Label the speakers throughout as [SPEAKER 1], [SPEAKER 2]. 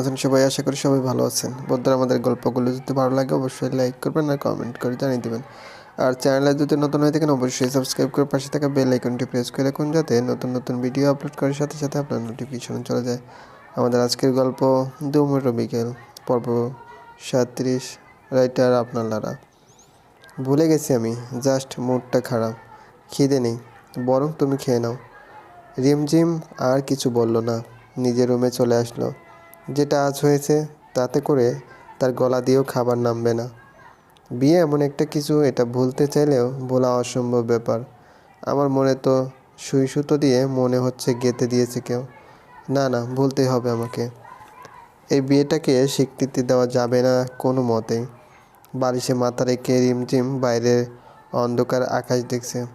[SPEAKER 1] আছেন সবাই? আশা করি সবাই ভালো আছেন। বন্ধুরা, আমাদের গল্পগুলো যদি ভালো লাগে, অবশ্যই লাইক করবেন আর কমেন্ট করে জানিয়ে দেবেন। আর চ্যানেলে যদি নতুন হয়ে থাকেন, অবশ্যই সাবস্ক্রাইব করে পাশে থাকা বেল আইকনটি প্রেস করে রাখুন, যাতে নতুন নতুন ভিডিও আপলোড করার সাথে সাথে আপনার নোটিফিকেশন চলে যায়। আমাদের আজকের গল্প দুমুটো বিকেল পর্ব সাঁত্রিশ রাইটার আপনার লারা। ভুলে গেছি আমি জাস্ট মুডটা খারাপ। খিদে নেই, বরং তুমি খেয়ে নাও। রিমঝিম আর কিছু বলল না, নিজের রুমে চলে আসলো। যেটা আজ হয়েছে, তাতে করে তার গলা দিয়েও খাবার নামবে না। বিয়ে এমন একটা কিছু, এটা ভুলতে চাইলেও বলা অসম্ভব ব্যাপার। আমার মনে তো সুই সুতো দিয়ে মনে হচ্ছে গেঁথে দিয়েছে কেউ। না না, ভুলতেই হবে আমাকে। এই বিয়েটাকে স্বীকৃতি দেওয়া যাবে না কোনো মতেই। বালিশে মাথা রেখে রিমঝিম বাইরের অন্ধকার আকাশ দেখছে।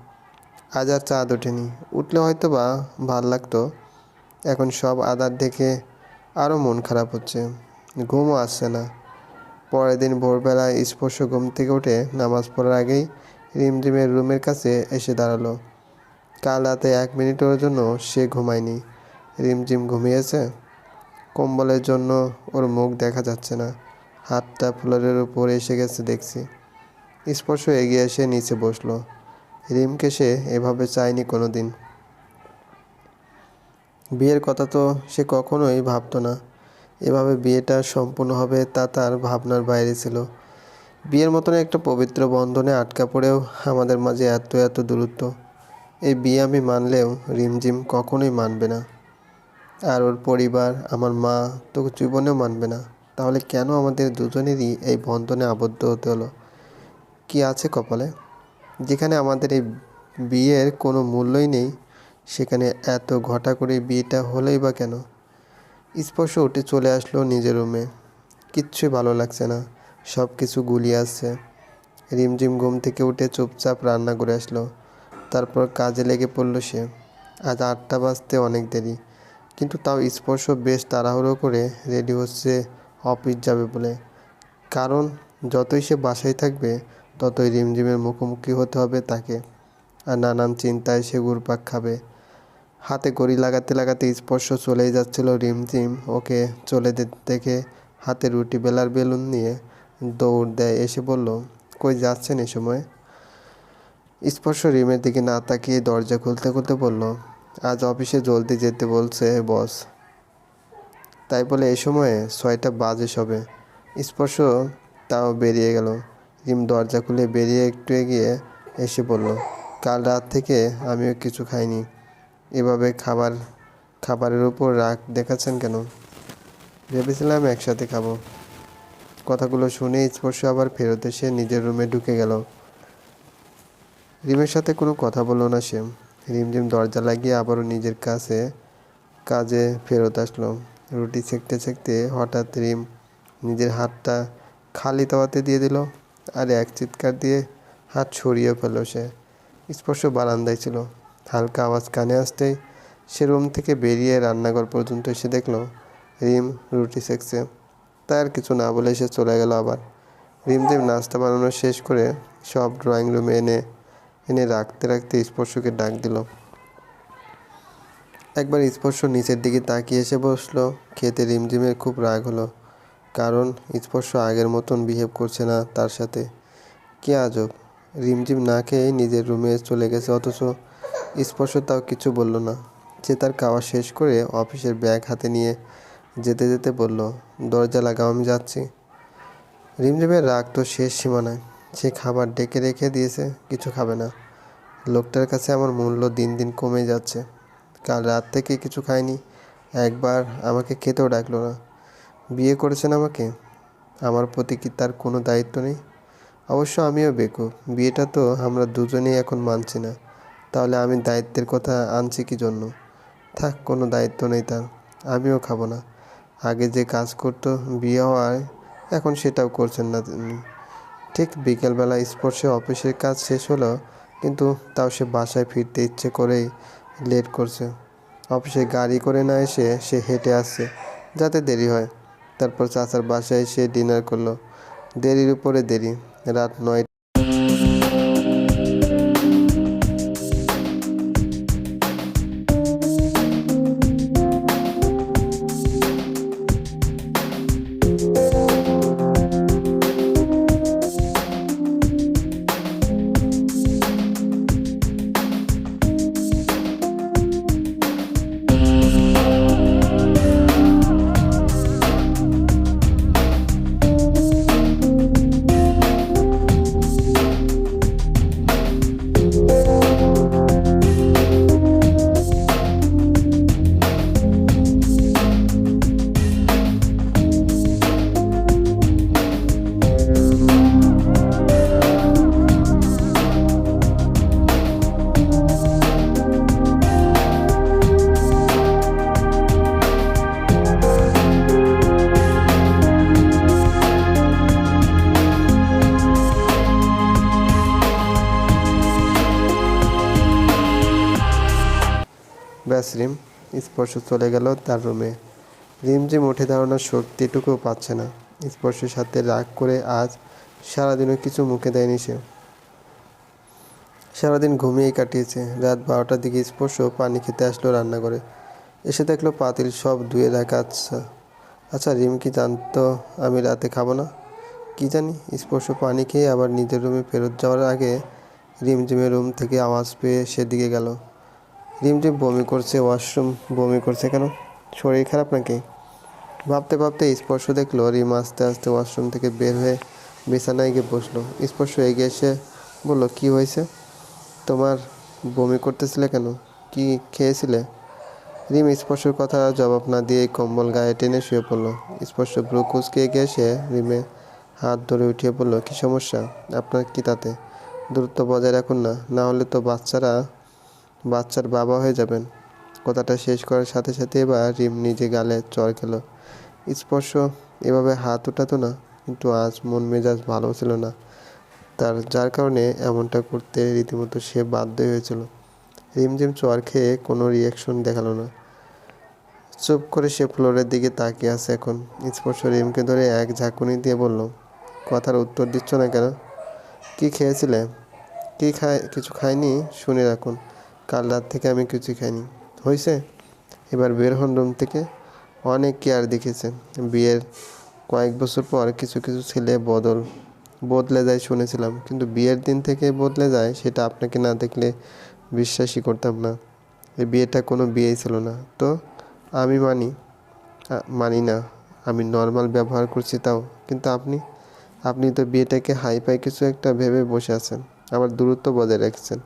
[SPEAKER 1] আজ আর চাঁদ ওঠেনি। উঠলে হয়তো বা ভালো লাগতো। এখন সব আদার দেখে আরও মন খারাপ হচ্ছে। ঘুমও আসছে না। পরের দিন ভোরবেলায় স্পর্শ ঘুম থেকে উঠে নামাজ পড়ার আগেই রিমঝিমের রুমের কাছে এসে দাঁড়াল। কাল রাতে এক মিনিটের জন্য সে ঘুমায়নি। রিমঝিম ঘুমিয়েছে। কম্বলের জন্য ওর মুখ দেখা যাচ্ছে না। হাতটা ফ্লোরের উপর এসে গেছে দেখছি। স্পর্শ এগিয়ে এসে নিচে বসল। রিমকে সে এভাবে চায়নি কোনো দিন বিয়ের কথা তো সে কখনোই ভাবতো না। এভাবে বিয়েটা সম্পূর্ণ হবে তা তার ভাবনার বাইরে ছিল। বিয়ের মতন একটা পবিত্র বন্ধনে আটকা পড়েও আমাদের মাঝে এত এত দূরত্ব। এই বিয়ে আমি মানলেও রিমঝিম কখনোই মানবে না। আর ওর পরিবার, আমার মা তো জীবনেও মানবে না। তাহলে কেন আমাদের দুজনেরই এই বন্ধনে আবদ্ধ হতে হলো? কি আছে কপালে? যেখানে আমাদের এই বিয়ের কোনো মূল্যই নেই সেখানে এত ঘটা করে বিয়েটা হলেই বা কেন? স্পর্শ উঠে চলে আসলো নিজের রুমে কিচ্ছুই ভালো লাগছে না সব কিছু গুলিয়ে আসছে। রিমঝিম ঘুম থেকে উঠে চুপচাপ রান্না করে আসলো। তারপর কাজে লেগে পড়ল সে। আজ আটটা বাজতে অনেক দেরি। কিন্তু তাও স্পর্শ বেশ তাড়াহুড়ো করে রেডি হচ্ছে অফিস যাবে বলে। কারণ যতই সে বাসায় থাকবে, ততই রিমঝিমের মুখোমুখি হতে হবে তাকে। আর নানান চিন্তায় সে ঘুরপাক খাবে। হাতে গড়ি লাগাতে লাগাতে স্পর্শ চলেই যাচ্ছিল রিমঝিম ওকে চলে দেখে হাতে রুটি বেলার বেলুন নিয়ে দৌড় দেয়। এসে বলল, কই যাচ্ছেন এ সময়? স্পর্শ রিমের দিকে না তাকিয়ে দরজা খুলতে খুলতে বলল, আজ অফিসে জলদি যেতে বলছে, বস। তাই বলে এ সময়ে ছয়টা বাজে সবে। স্পর্শ তাও বেরিয়ে গেল। রিম দরজা খুলে বেরিয়ে একটু এগিয়ে এসে বলল, কাল রাত থেকে আমিও কিছু খাইনি। এভাবে খাবার, খাবারের উপর রাগ দেখাচ্ছেন কেন? ভেবেছিলাম একসাথে খাব। কথাগুলো শুনে স্পর্শ আবার ফেরত এসে নিজের রুমে ঢুকে গেল। রিমের সাথে কোনো কথা বলল না সে। রিমঝিম দরজা লাগিয়ে আবারও নিজের কাছে, কাজে ফেরত আসলো। রুটি সেঁকতে সেঁকতে হঠাৎ রিম নিজের হাতটা খালি তাওয়াতে দিয়ে দিল আর এক চিৎকার দিয়ে হাত সরিয়ে ফেলল সে। স্পর্শ বারান্দায় ছিল। হালকা আওয়াজ কানে আসতেই সে রুম থেকে বেরিয়ে রান্নাঘর পর্যন্ত এসে দেখল রিম রুটি সেঁকছে। তার কিছু না বলে সে চলে গেল আবার। রিমঝিম নাস্তা বানানো শেষ করে সব ড্রয়িং রুমে এনে এনে রাখতে রাখতে স্পর্শকে ডাক দিল। একবার স্পর্শ নিচের দিকে তাকিয়ে এসে বসল। খেতে রিমঝিমের খুব রাগ হলো, কারণ স্পর্শ আগের মতন বিহেভ করছে না তার সাথে। কি আজব! রিমঝিম না খেয়ে নিজের রুমে চলে গেছে, অথচ স্পর্শ তাও কিছু বলল না। সে তার খাওয়া শেষ করে অফিসের ব্যাগ হাতে নিয়ে যেতে যেতে বলল, দরজা লাগাও, আমি যাচ্ছি। রিমঝিমের রাগ তো শেষ সীমানায়। সে খাবার ডেকে রেখে দিয়েছে, কিছু খাবে না। লোকটার কাছে আমার মূল্য দিন দিন কমে যাচ্ছে। কাল রাত থেকে কিছু খাইনি। একবার আমাকে খেতেও ডাকলো না। বিয়ে করেছেন আমাকে? আমার প্রতি কি তার কোনো দায়িত্ব নেই? অবশ্য আমিও বেকু বিয়েটা তো আমরা দুজনেই এখন মানছি না। তাহলে আমি দায়িত্বের কথা আনছি কি জন্য? থাক, কোনো দায়িত্ব নেই তার। আমিও খাব না। আগে যে কাজ করতো বিয়ে হওয়ায় এখন সেটাও করছেন না ঠিক বিকেলবেলা স্পর্শে অফিসের কাজ শেষ হলো, কিন্তু তাও সে বাসায় ফিরতে ইচ্ছে করেই লেট করছে। অফিসে গাড়ি করে না এসে সে হেঁটে আসছে, যাতে দেরি হয়। তারপর চাচার বাসায় এসে ডিনার করল। দেরির উপরে দেরি। রাত নয় আছ রিম স্পর্শ চলে গেল তার রুমে। রিমঝিম উঠে দাঁড়ানোর শক্তিটুকুও পাচ্ছে না। স্পর্শের সাথে রাগ করে আজ সারাদিনও কিছু মুখে দেয়নি সে। সারাদিন ঘুমিয়েই কাটিয়েছে। রাত বারোটার দিকে স্পর্শ পানি খেতে আসলো রান্না করে এসে দেখল পাতিল সব ধুয়ে রাখা আচ্ছা আচ্ছা রিম কি জানতো আমি রাতে খাব না? কি জানি? স্পর্শ পানি খেয়ে আবার নিজের রুমে ফেরত যাওয়ার আগে রিমঝিমের রুম থেকে আওয়াজ পেয়ে সেদিকে গেল। রিমঝিম বমি করছে ওয়াশরুম বমি করছে কেন? শরীর খারাপ নাকি? ভাবতে ভাবতে স্পর্শ দেখল, রিম আস্তে আস্তে ওয়াশরুম থেকে বের হয়ে বিছানায় গিয়ে বসল। স্পর্শ এগিয়ে এসে বলল, কি হয়েছে? তোমার বমি করতেছিলে কেন? কি খেয়েছিলে? রিম স্পর্শের কথা জবাব না দিয়ে কম্বল গায়ে টেনে শুয়ে পড়ল। স্পর্শ ব্রু কুচকে এগিয়ে এসে রিমে হাত ধরে উঠিয়ে বলল, কি সমস্যা? আপনার কি তাতে? দূরত্ব বজায় রাখুন না না হলে তো বাচ্চারা বাচ্চার বাবা হয়ে যাবেন। কথাটা শেষ করার সাথে সাথে এবার রিম নিজে গালে চর খেলো। স্পর্শ এভাবে হাত উঠাতো না, কিন্তু আজ মন মেজাজ ভালো ছিল না। তার, যার কারণে এমনটা করতে রীতিমতো সে বাধ্য হয়েছিল। রিমঝিম চর খেয়ে কোনো রিয়াকশন দেখাল না। চুপ করে সে ফ্লোরের দিকে তাকিয়ে আছে এখন। স্পর্শ রিমকে ধরে এক ঝাঁকুনি দিয়ে বলল, কথার উত্তর দিচ্ছ না কেন? কি খেয়েছিলে? কি খায়, কিছু খায়নি? শুনে রাখুন। কাল রাত থেকে আমি কিছু খাইনি। হয়েছে এবার বের হন রুম থেকে। অনেক কেয়ার দেখেছে। বিয়ের কয়েক বছর পর কিছু কিছু ছেলে বদল। বদলে যায় শুনেছিলাম। কিন্তু বিয়ের দিন থেকে বদলে যায়, সেটা আপনাকে না দেখলে বিশ্বাসই করতাম না। এই বিয়েটা কোনো বিয়েই ছিল না। তো আমি মানি মানি না। আমি নর্মাল ব্যবহার করছি তাও। কিন্তু আপনি আপনি তো বিয়েটাকে হাই ফাই কিছু একটা ভেবে বসে আছেন। আবার দূরত্ব বজায় রাখছেন।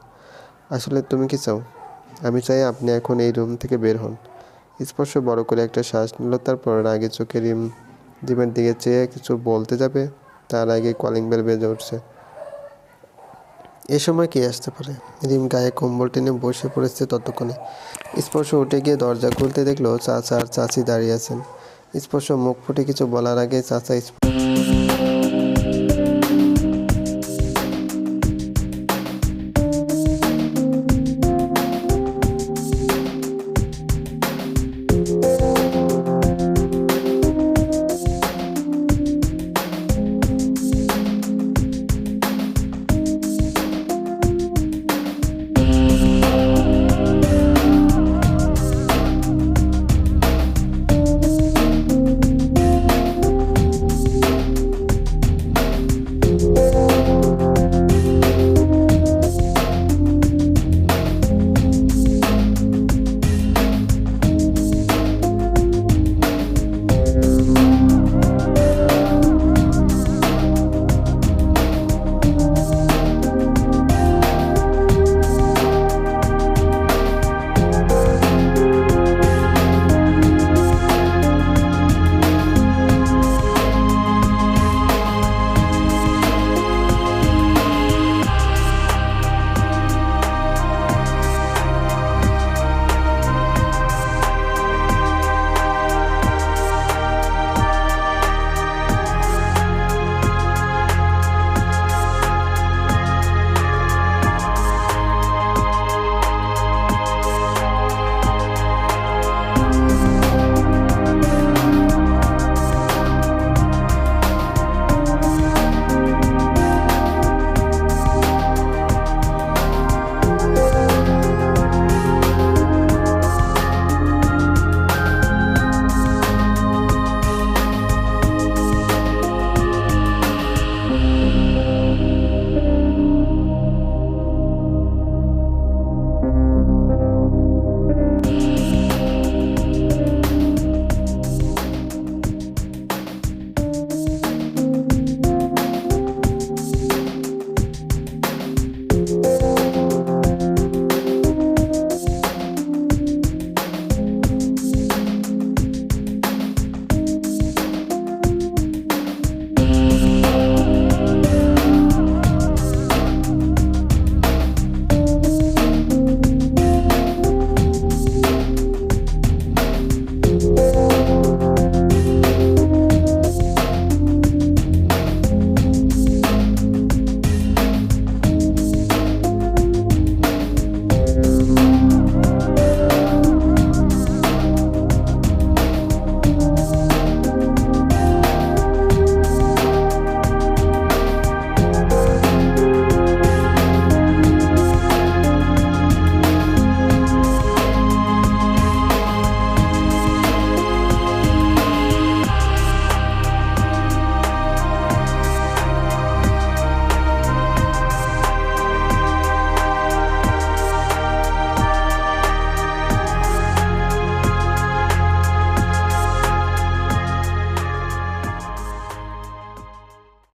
[SPEAKER 1] আসলে তুমি কি চাও? আমি চাই আপনি এখন এই রুম থেকে বের হন। স্পর্শ বড় করে একটা শ্বাস নিল, তারপর রাগে চোখে রিম, রিমের দিকে চেয়ে কিছু বলতে যাবে, তার আগে কলিং বেল বেজে উঠছে। এ সময় কে আসতে পারে? রিম গায়ে কম্বল টেনে বসে পড়েছে ততক্ষণে। স্পর্শ উঠে গিয়ে দরজা খুলতে দেখল চাচা আর চাচি দাঁড়িয়ে আছেন। স্পর্শ মুখ ফুটে কিছু বলার আগে চাচা স্প-